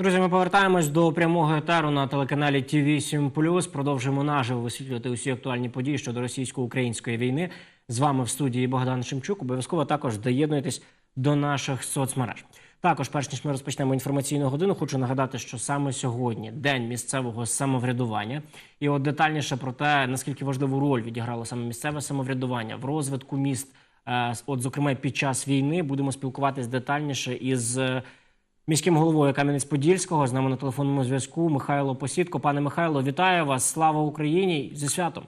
Друзі, ми повертаємось до прямого етеру на телеканалі ТІВІ 7 Продовжуємо наживо висвітлювати усі актуальні події щодо російсько-української війни. З вами в студії Богдан Шемчук. Обов'язково також доєднуйтесь до наших соцмереж. Також, перш ніж ми розпочнемо інформаційну годину, хочу нагадати, що саме сьогодні день місцевого самоврядування, і от детальніше про те, наскільки важливу роль відіграло саме місцеве самоврядування в розвитку міст. Е, От, зокрема, під час війни будемо спілкуватись детальніше із е, міським головою Кам'янець-Подільського. З нами на телефонному зв'язку Михайло Посідко. Пане Михайло, вітаю вас! Слава Україні! Зі святом!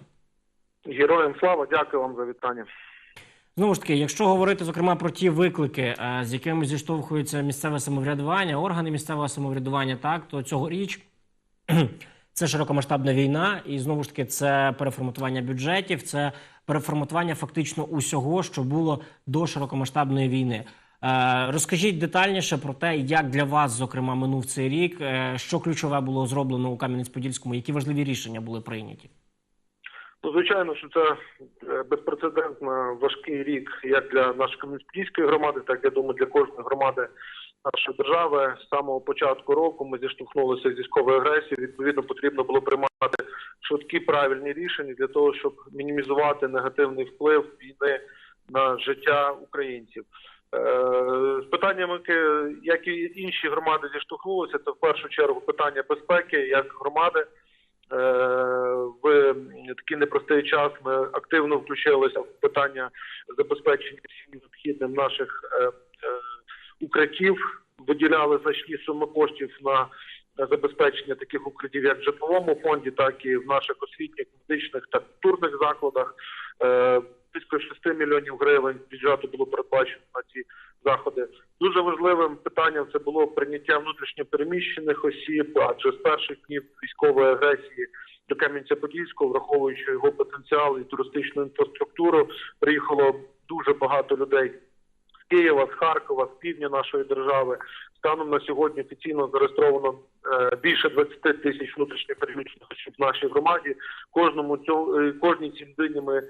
Героям слава, дякую вам за вітання. Знову ж таки, якщо говорити зокрема про ті виклики, е, з якими зіштовхується місцеве самоврядування, органи місцевого самоврядування, так то цьогоріч це широкомасштабна війна, і знову ж таки це переформатування бюджетів, це переформатування фактично усього, що було до широкомасштабної війни. Е, Розкажіть детальніше про те, як для вас, зокрема, минув цей рік, е, що ключове було зроблено у Кам'янець-Подільському, які важливі рішення були прийняті. Ну, звичайно, що це е, безпрецедентно важкий рік як для нашої комуністської громади, так я думаю, для кожної громади нашої держави. З самого початку року ми зіштовхнулися з військовою агресією. Відповідно, потрібно було приймати швидкі правильні рішення для того, щоб мінімізувати негативний вплив війни на життя українців. Е, З питаннями, як і інші громади зіштовхнулися, це в першу чергу питання безпеки як громади. Е, В такий непростий час ми активно включилися в питання забезпечення всім необхідним наших е, е, укриттів, виділяли значні суми коштів на забезпечення таких укриттів як в житловому фонді, так і в наших освітніх, медичних та культурних закладах. Близько 6 мільйонів гривень бюджету було передбачено на ці заходи. Дуже важливим питанням це було прийняття внутрішньопереміщених осіб, адже з перших днів військової агресії до Кам'янця-Подільського, враховуючи його потенціал і туристичну інфраструктуру, приїхало дуже багато людей з Києва, з Харкова, з півдня нашої держави. Станом на сьогодні офіційно зареєстровано е, більше 20 тисяч внутрішньопереміщених осіб в нашій громаді. Кожному цьому е, кожній людині ми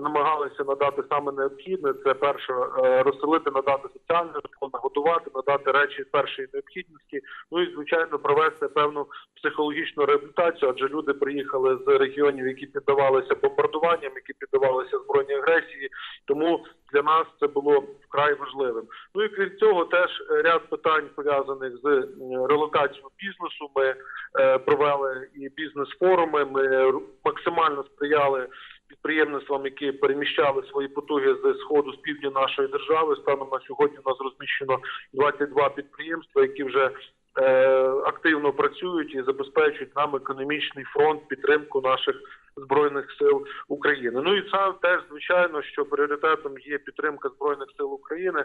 намагалися надати саме необхідне. Це перше е, розселити, надати соціальне житло, нагодувати, надати речі першої необхідності. Ну і звичайно провести певну психологічну реабілітацію, адже люди приїхали з регіонів, які піддавалися бомбардуванням, які піддавалися збройній агресії. Тому для нас це було вкрай важливим. Ну і крім цього, теж ряд питань пов'язаних з релокацією бізнесу. Ми е, провели і бізнес-форуми. Ми максимально сприяли підприємництвам, які переміщали свої потуги з сходу з півдня нашої держави. Станом на сьогодні у нас розміщено 22 підприємства, які вже е, активно працюють і забезпечують нам економічний фронт підтримку наших збройних сил України. Ну і це теж звичайно, що пріоритетом є підтримка збройних сил України.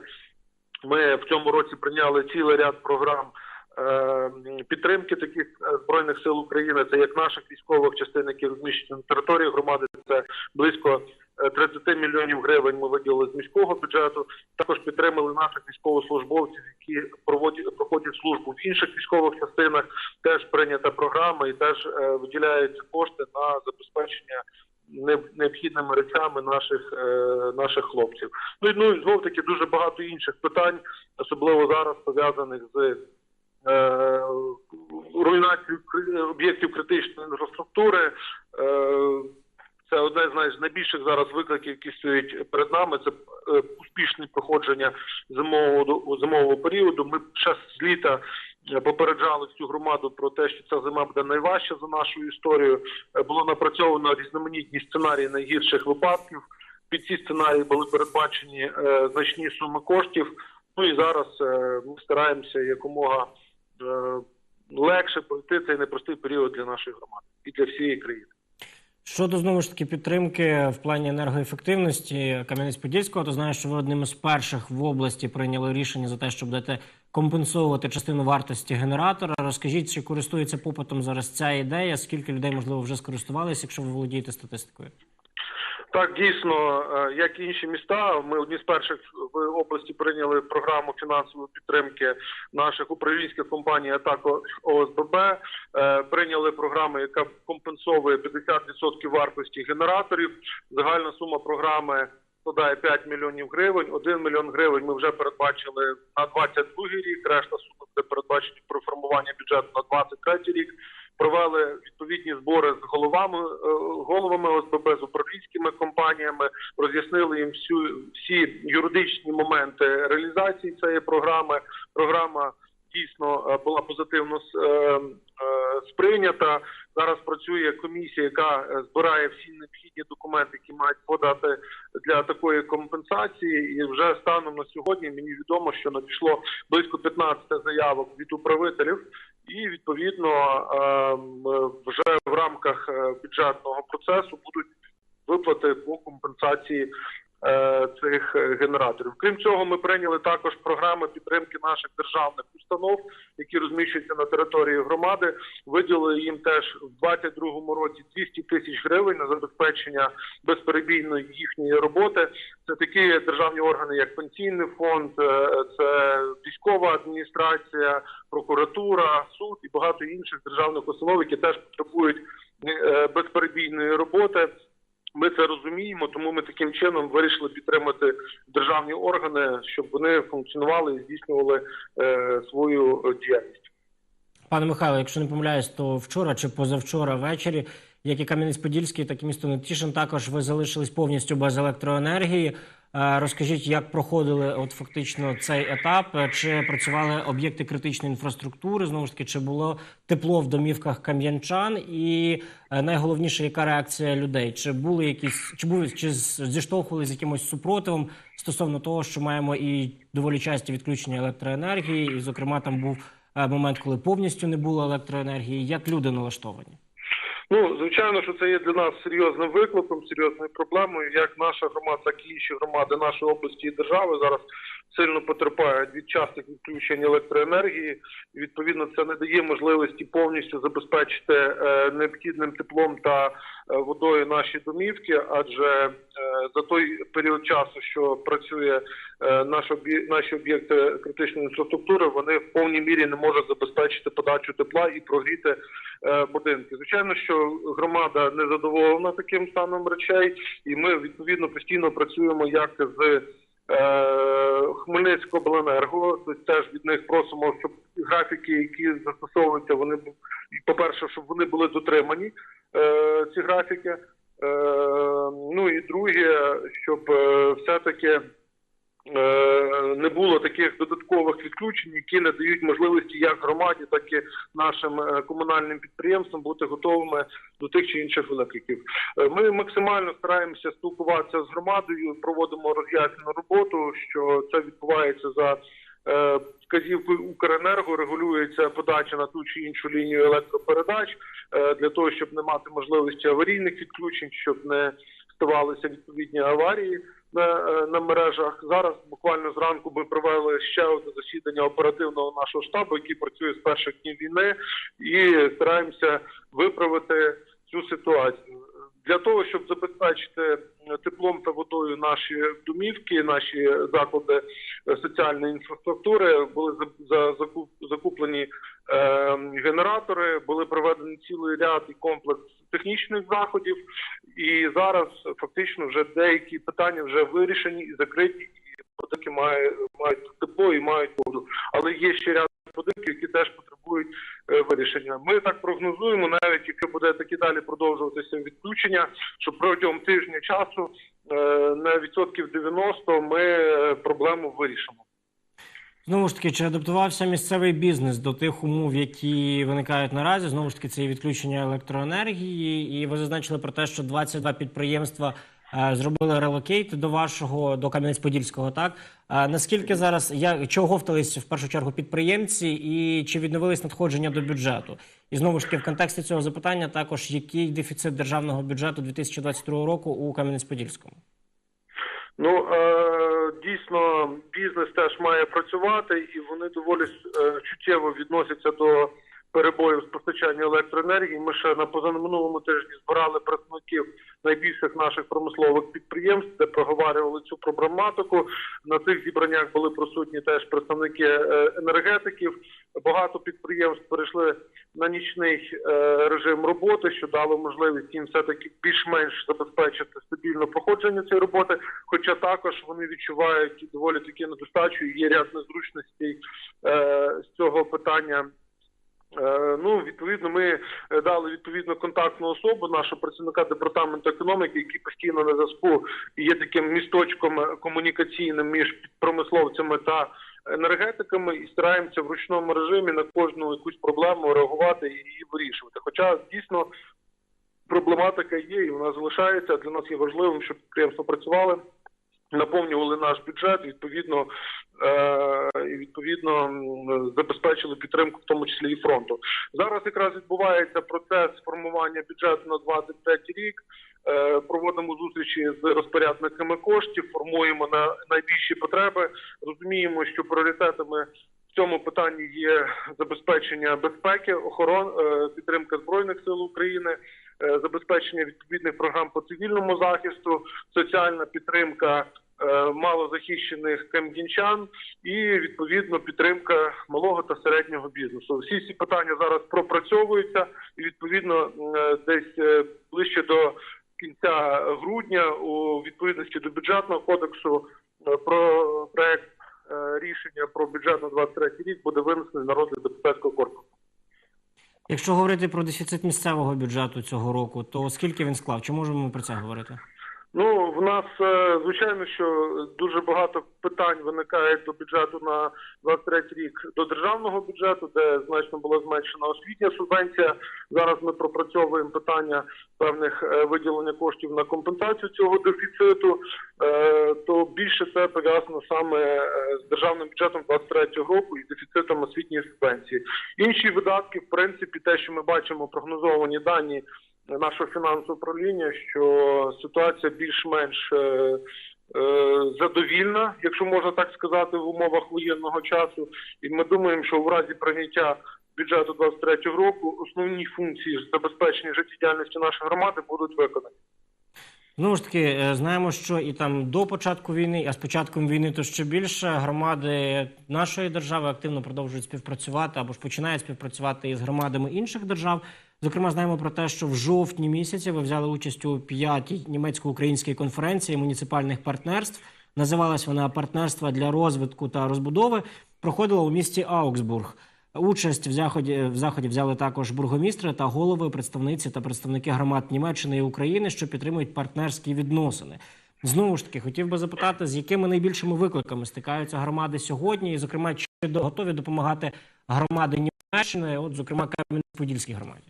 Ми в цьому році прийняли цілий ряд програм. Е, Підтримки таких е, збройних сил України це як наших військових частин, які розміщені на території громади. Це близько е, 30 мільйонів гривень. Ми виділили з міського бюджету. Також підтримали наших військовослужбовців, які проводять проходять службу в інших військових частинах. Теж прийнята програма і теж е, виділяються кошти на забезпечення необхідними речами наших е, наших хлопців. Ну і ну знов таки дуже багато інших питань, особливо зараз пов'язаних з е, руйнацією кри- об'єктів критичної інфраструктури. Е, це одне з найбільших зараз викликів, які стоять перед нами. Це е, успішне проходження зимового зимового періоду. Ми ще з літа попереджали всю громаду про те, що ця зима буде найважча за нашу історію. Було напрацьовано різноманітні сценарії найгірших випадків. Під ці сценарії були передбачені значні суми коштів. Ну і зараз ми стараємося якомога легше пройти цей непростий період для нашої громади і для всієї країни. Щодо знову ж таки підтримки в плані енергоефективності Кам'янець-Подільського, то знаю, що ви одним із перших в області прийняли рішення за те, щоб дати компенсувати частину вартості генератора. Розкажіть, чи користується попитом зараз ця ідея? Скільки людей можливо вже скористувалися, якщо ви володієте статистикою? Так, дійсно, е, як і інші міста, ми одні з перших в області прийняли програму фінансової підтримки наших управлінських компаній, а також ОСББ. Е, Прийняли програму, яка компенсовує 50% вартості генераторів. Загальна сума програми складає 5 мільйонів гривень. 1 мільйон гривень ми вже передбачили на 22 рік. Решта суми де передбачені про формування бюджету на 23 рік. Провели відповідні збори з головами е, головами ОСББ з управлінськими компаніями, роз'яснили їм всю всі юридичні моменти реалізації цієї програми. Програма дійсно е, була позитивно е, сприйнята. Зараз працює комісія, яка збирає всі необхідні документи, які мають подати для такої компенсації. І вже станом на сьогодні мені відомо, що надійшло близько 15 заявок від управителів, і відповідно ем, вже в рамках е, бюджетного процесу будуть виплати по компенсації цих е, генераторів. Крім цього, ми прийняли також програми підтримки наших державних установ, які розміщуються на території громади. Виділили їм теж в 2022 році 200 тисяч гривень на забезпечення безперебійної їхньої роботи. Це такі державні органи, як пенсійний фонд, е, це військова адміністрація, прокуратура, суд і багато інших державних установ, які теж потребують е, безперебійної роботи. Ми це розуміємо, тому ми таким чином вирішили підтримати державні органи, щоб вони функціонували і здійснювали е, свою е, діяльність. Пане Михайло, якщо не помиляюсь, то вчора чи позавчора ввечері, як і Кам'янець-Подільський, так і місто Нетішин, також ви залишились повністю без електроенергії. Е, Розкажіть, як проходили от фактично цей етап? Чи працювали об'єкти критичної інфраструктури? Знову ж таки, чи було тепло в домівках кам'янчан? І е, найголовніше, яка реакція людей? Чи були якісь, чи були чи зіштовхували з якимось супротивом стосовно того, що маємо і доволі часті відключення електроенергії, і, зокрема, там був е, момент, коли повністю не було електроенергії. Як люди налаштовані? Ну, звичайно, що це є для нас серйозним викликом, серйозною проблемою. Як наша громада, так і інші громади нашої області і держави зараз сильно потерпають від частих відключень електроенергії. І, відповідно, це не дає можливості повністю забезпечити е, необхідним теплом та е, водою наші домівки, адже е, за той період часу, що працює наші об'єкти критичної інфраструктури, вони в повній мірі не можуть забезпечити подачу тепла і прогріти будинки. Звичайно, що громада не задоволена таким станом речей, і ми відповідно постійно працюємо як з е, Хмельницькобленерго. Тобто теж від них просимо, щоб графіки, які застосовуються, вони по-перше, щоб вони були дотримані, е, ці графіки. Е, ну і друге, щоб е, все-таки е, не було таких додаткових відключень, які не дають можливості як громаді, так і нашим е, комунальним підприємствам бути готовими до тих чи інших викликів. Е, Ми максимально стараємося спілкуватися з громадою, проводимо роз'яснену роботу, що це відбувається за е, вказівкою Укренерго, регулюється подача на ту чи іншу лінію електропередач е, для того, щоб не мати можливості аварійних відключень, щоб не ставалися відповідні аварії на, е, на мережах. Зараз буквально зранку ми провели ще одне засідання оперативного нашого штабу, який працює з перших днів війни, і стараємося виправити цю ситуацію. Для того щоб забезпечити е, теплом та водою наші домівки, наші заклади е, соціальної інфраструктури, були за- за- закуп- закуплені генератори, були проведені цілий ряд і комплекс технічних заходів. І зараз фактично вже деякі питання вже вирішені і закриті, і будинки мають, мають тепло і мають воду. Але є ще ряд будинків, які теж потребують е, вирішення. Ми так прогнозуємо, навіть якщо буде такі далі продовжуватися відключення, що протягом тижня часу е, на відсотків 90 ми е, проблему вирішимо. Знову ж таки, чи адаптувався місцевий бізнес до тих умов, які виникають наразі? Знову ж таки, це і відключення електроенергії, і ви зазначили про те, що 22 підприємства е, зробили релокейт до вашого до Кам'янець-Подільського. Так а наскільки зараз я чого говтались в першу чергу підприємці, і чи відновились надходження до бюджету? І знову ж таки, в контексті цього запитання також який дефіцит державного бюджету 2022 року у Кам'янець-Подільському? Ну е, дійсно бізнес теж має працювати, і вони доволі е, чуттєво відносяться до перебоїв з постачання електроенергії. Ми ще на позаминулому тижні збирали представників найбільших наших промислових підприємств, де проговорювали цю проблематику. На цих зібраннях були присутні теж представники е, енергетиків. Багато підприємств перейшли на нічний е, режим роботи, що дало можливість їм все таки більш-менш забезпечити стабільне проходження цієї роботи. Хоча також вони відчувають доволі таки недостачу. Є ряд незручностей е, з цього питання. Е, Ну, відповідно, ми е, дали відповідно контактну особу нашого працівника департаменту економіки, який постійно на зв'язку є таким місточком е, комунікаційним між промисловцями та енергетиками, і стараємося в ручному режимі на кожну якусь проблему реагувати і її вирішувати. Хоча дійсно проблематика є, і вона залишається. Для нас є важливим, щоб підприємства працювали, наповнювали наш бюджет, відповідно е, і відповідно забезпечили підтримку, в тому числі і фронту. Зараз якраз відбувається процес формування бюджету на 23 рік. Е, Проводимо зустрічі з розпорядниками коштів, формуємо на найбільші потреби. Розуміємо, що пріоритетами в цьому питанні є забезпечення безпеки, охорон, е, підтримка збройних сил України, забезпечення відповідних програм по цивільному захисту, соціальна підтримка е, малозахищених кам'янчан і відповідно підтримка малого та середнього бізнесу. Всі ці питання зараз пропрацьовуються, і відповідно е, десь е, ближче до кінця грудня у відповідності до бюджетного кодексу е, про проект е, рішення про бюджет на 23 рік буде винесений на розгляд депутатського корпусу. Якщо говорити про дефіцит місцевого бюджету цього року, то скільки він склав? Чи можемо ми про це говорити? Ну, в нас е, звичайно, що дуже багато питань виникає до бюджету на 23 рік до державного бюджету, де значно була зменшена освітня субвенція. Зараз ми пропрацьовуємо питання певних е, виділення коштів на компенсацію цього дефіциту. Е, То більше це пов'язано саме з державним бюджетом 23 року і дефіцитом освітньої субвенції. Інші видатки, в принципі, те, що ми бачимо, прогнозовані дані нашого фінансового управління, що ситуація більш-менш е, е, задовільна, якщо можна так сказати, в умовах воєнного часу. І ми думаємо, що в разі прийняття бюджету 23 року основні функції забезпечення життєдіяльності нашої громади будуть виконані. Знову ж таки, е, знаємо, що і там до початку війни, а з початком війни то ще більше громади нашої держави активно продовжують співпрацювати або ж починають співпрацювати із громадами інших держав. Зокрема, знаємо про те, що в жовтні місяці ви взяли участь у п'ятій німецько-українській конференції муніципальних партнерств. Називалась вона партнерства для розвитку та розбудови. Проходила у місті Аугсбург. Участь в заході в заході взяли також бургомістри та голови, представниці та представники громад Німеччини і України, що підтримують партнерські відносини. Знову ж таки, хотів би запитати, з якими найбільшими викликами стикаються громади сьогодні, і, зокрема, чи готові допомагати громади Німеччини, от, зокрема, Кам'янець-Подільській громаді.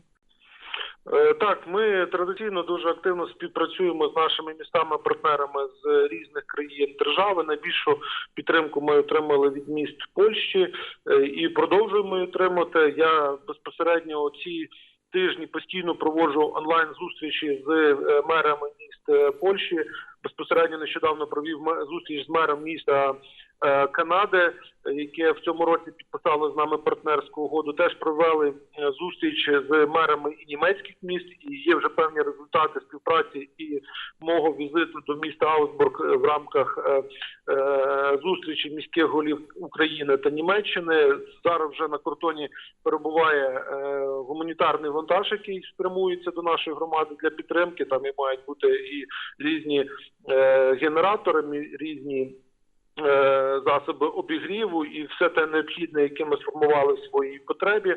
Е, Так, ми традиційно дуже активно співпрацюємо з нашими містами-партнерами з різних країн держави. Найбільшу підтримку ми отримали від міст Польщі е, і продовжуємо її отримати. Я безпосередньо ці тижні постійно проводжу онлайн зустрічі з е, мерами міст Польщі. Безпосередньо нещодавно провів зустріч з мером міста Канади, е, яке в цьому році підписало з нами партнерську угоду. Теж провели е, зустріч з мерами і німецьких міст, і є вже певні результати співпраці і мого візиту до міста Аусбург е, в рамках е, зустрічі міських голів України та Німеччини. Зараз вже на кордоні перебуває гуманітарний вантаж, який спрямується до нашої громади для підтримки. Там і мають бути і різні генератори, різні засоби обігріву і все те необхідне, яке ми сформували в своїй потребі.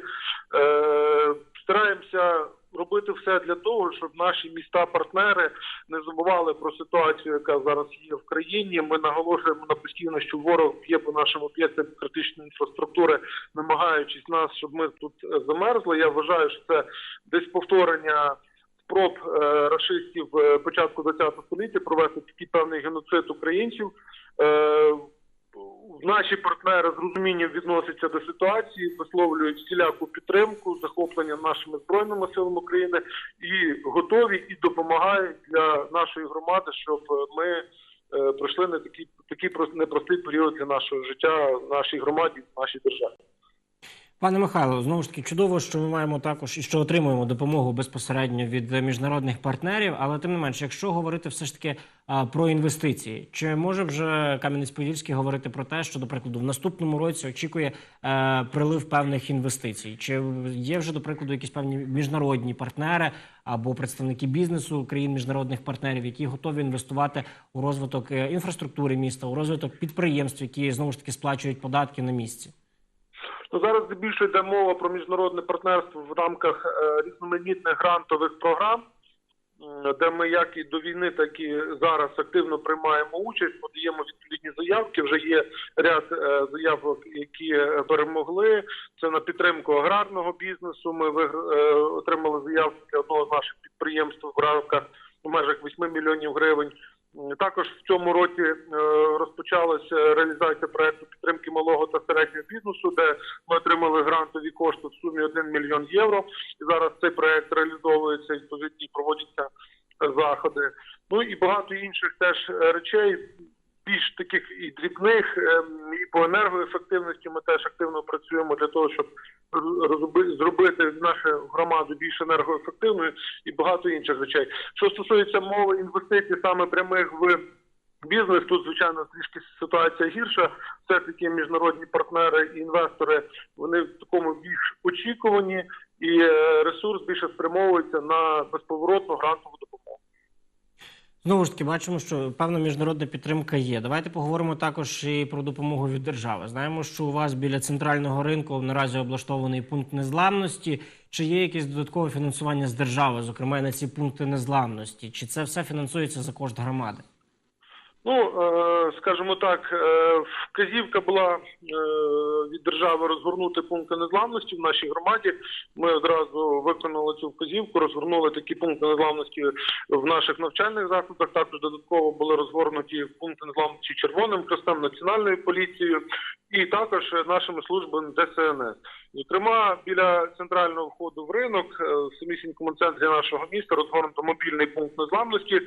Е, Стараємося робити все для того, щоб наші міста-партнери не забували про ситуацію, яка зараз є в країні. Ми наголошуємо на постійно, що ворог б'є по нашим об'єктам критичної інфраструктури, намагаючись нас, щоб ми тут е, замерзли. Я вважаю, що це десь повторення спроб е, рашистів е, початку ХХ століття провести такий певний геноцид українців. Е, Наші партнери з розумінням відносяться до ситуації, висловлюють всіляку підтримку, захоплення нашими збройними силами України і готові і допомагають для нашої громади, щоб ми е, пройшли не такий такий непростий період для нашого життя в нашій громаді, нашій державі. Пане Михайло, знову ж таки чудово, що ми маємо також і що отримуємо допомогу безпосередньо від міжнародних партнерів. Але тим не менш, якщо говорити все ж таки а, про інвестиції, чи може вже Кам'янець-Подільський говорити про те, що, до прикладу, в наступному році очікує е, прилив певних інвестицій? Чи є вже до прикладу якісь певні міжнародні партнери або представники бізнесу країн міжнародних партнерів, які готові інвестувати у розвиток е, інфраструктури міста, у розвиток підприємств, які знову ж таки сплачують податки на місці? Ну, зараз більше йде мова про міжнародне партнерство в рамках е, різноманітних грантових програм, де ми як і до війни, так і зараз активно приймаємо участь, подаємо відповідні заявки. Вже є ряд е, заявок, які е, перемогли. Це на підтримку аграрного бізнесу. Ми е, отримали заявки для одного з наших підприємств в рамках у межах 8 мільйонів гривень. Також в цьому році е, розпочалася реалізація проекту підтримки малого та середнього бізнесу, де ми отримали грантові кошти в сумі 1 мільйон євро. І зараз цей проект реалізовується відповідні проводяться заходи. Ну і багато інших теж е, речей. Більш таких і дрібних, ем, і по енергоефективності ми теж активно працюємо для того, щоб зробити нашу громаду більш енергоефективною і багато інших речей. Що стосується мови інвестицій саме прямих в бізнес, тут звичайно трішки ситуація гірша. Все таки міжнародні партнери і інвестори вони в такому більш очікувані, і е, ресурс більше спрямовується на безповоротну грантову допомогу. Знову ж таки, бачимо, що певна міжнародна підтримка є. Давайте поговоримо також і про допомогу від держави. Знаємо, що у вас біля центрального ринку наразі облаштований пункт незламності. Чи є якесь додаткове фінансування з держави, зокрема на ці пункти незламності? Чи це все фінансується за кошт громади? Ну, е, скажімо так, е, вказівка була е, від держави розгорнути пункти незламності в нашій громаді. Ми одразу виконали цю вказівку, розгорнули такі пункти незламності в наших навчальних закладах. Також додатково були розгорнуті пункти незламності Червоним Хрестом, Національною поліцією і також нашими службами ДСНС. Зокрема, біля центрального входу в ринок в самісінькому центрі нашого міста розгорнуто мобільний пункт незламності.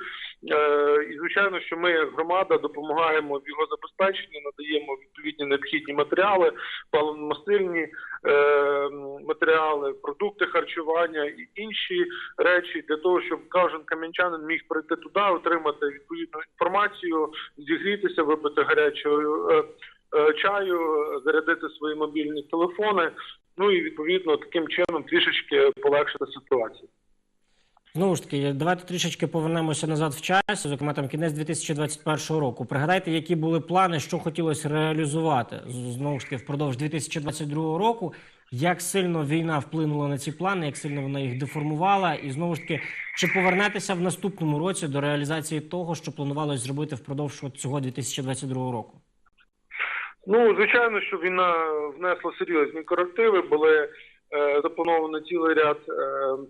І звичайно, що ми як громада допомагаємо в його забезпеченні, надаємо відповідні необхідні матеріали, паливно-мастильні е, матеріали, продукти харчування і інші речі для того, щоб кожен кам'янчанин міг прийти туди, отримати відповідну інформацію, зігрітися, випити гарячого е, е, чаю, зарядити свої мобільні телефони. Ну і відповідно таким чином трішечки полегшити ситуацію. Знову ж таки, давайте трішечки повернемося назад в часі, зокрема там кінець 2021 року. Пригадайте, які були плани, що хотілося реалізувати знову ж таки впродовж 2022 року. Як сильно війна вплинула на ці плани, як сильно вона їх деформувала, і знову ж таки, чи повернетеся в наступному році до реалізації того, що планувалось зробити впродовж цього 2022 року? Ну, звичайно, що війна внесла серйозні корективи. Були заплановано цілий ряд е,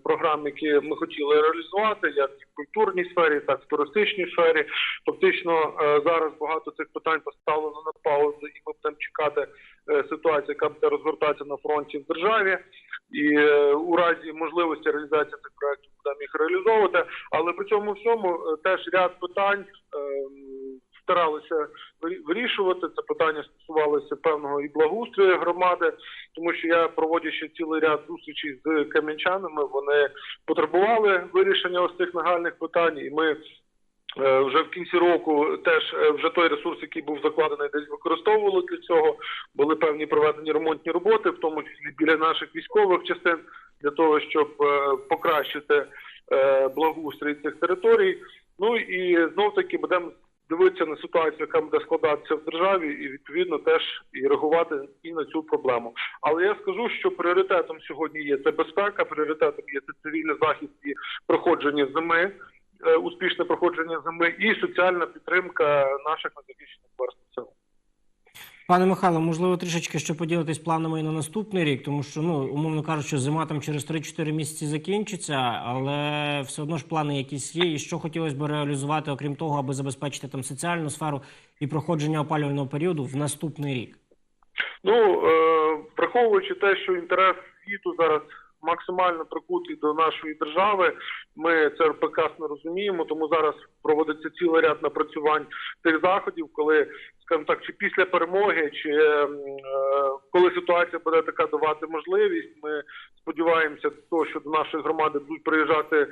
програм, які ми хотіли реалізувати, як і в культурній сфері, так і в туристичній сфері. Фактично е, зараз багато цих питань поставлено на паузу, і ми будемо чекати е, ситуацію, яка буде розгортатися на фронті в державі. І е, у разі можливості реалізації цих проєктів будемо їх реалізовувати. Але при цьому всьому е, теж ряд питань. Старалися вирішувати це питання стосувалося певного і благоустрою громади, тому що я проводячи цілий ряд зустрічей з кам'янчанами, вони потребували вирішення ось цих нагальних питань, і ми. е, Вже в кінці року теж е, вже той ресурс, який був закладений, десь використовували для цього. Були певні проведені ремонтні роботи, в тому числі біля наших військових частин, для того, щоб е, покращити благоустрій цих територій. Ну і знов таки будемо дивитися на ситуацію, яка буде складатися в державі, і відповідно теж і реагувати і на цю проблему. Але я скажу, що пріоритетом сьогодні є це безпека, пріоритетом є це цивільний захист і проходження зими, е, успішне проходження зими, і соціальна підтримка наших незахищених верств. Пане Михайло, можливо, трішечки ще поділитись планами і на наступний рік, тому що, ну, умовно кажучи, зима там через 3-4 місяці закінчиться, але все одно ж плани якісь є. І що хотілося б реалізувати, окрім того, аби забезпечити там соціальну сферу і проходження опалювального періоду в наступний рік. Ну е, враховуючи те, що інтерес світу зараз максимально прикутий до нашої держави, ми це прекрасно розуміємо. Тому зараз проводиться цілий ряд напрацювань тих заходів, коли скажімо так, чи після перемоги, чи е, е, коли ситуація буде така давати можливість, ми сподіваємося, того, що до нашої громади будуть приїжджати е,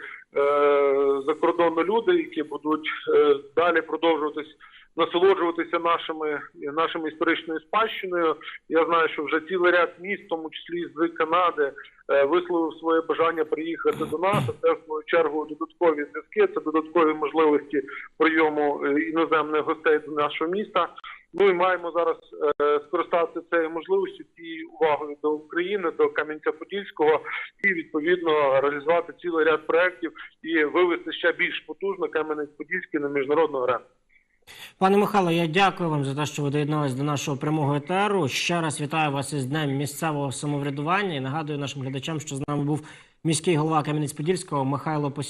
закордонні люди, які будуть е, далі продовжуватись насолоджуватися нашими нашими історичною спадщиною. Я знаю, що вже цілий ряд міст, в тому числі з Канади, е, висловив своє бажання приїхати до нас. Це в свою чергу додаткові зв'язки, це додаткові можливості прийому е, іноземних гостей до нашого міста. Ну і маємо зараз е, скористатися цією можливістю цією увагою до України, до Кам'янця-Подільського і відповідно реалізувати цілий ряд проєктів і вивести ще більш потужно Кам'янець-Подільський на міжнародну арену. Пане Михайло, я дякую вам за те, що ви доєдналися до нашого прямого етеру. Ще раз вітаю вас із Днем місцевого самоврядування і нагадую нашим глядачам, що з нами був міський голова Кам'янець-Подільського Михайло Посів.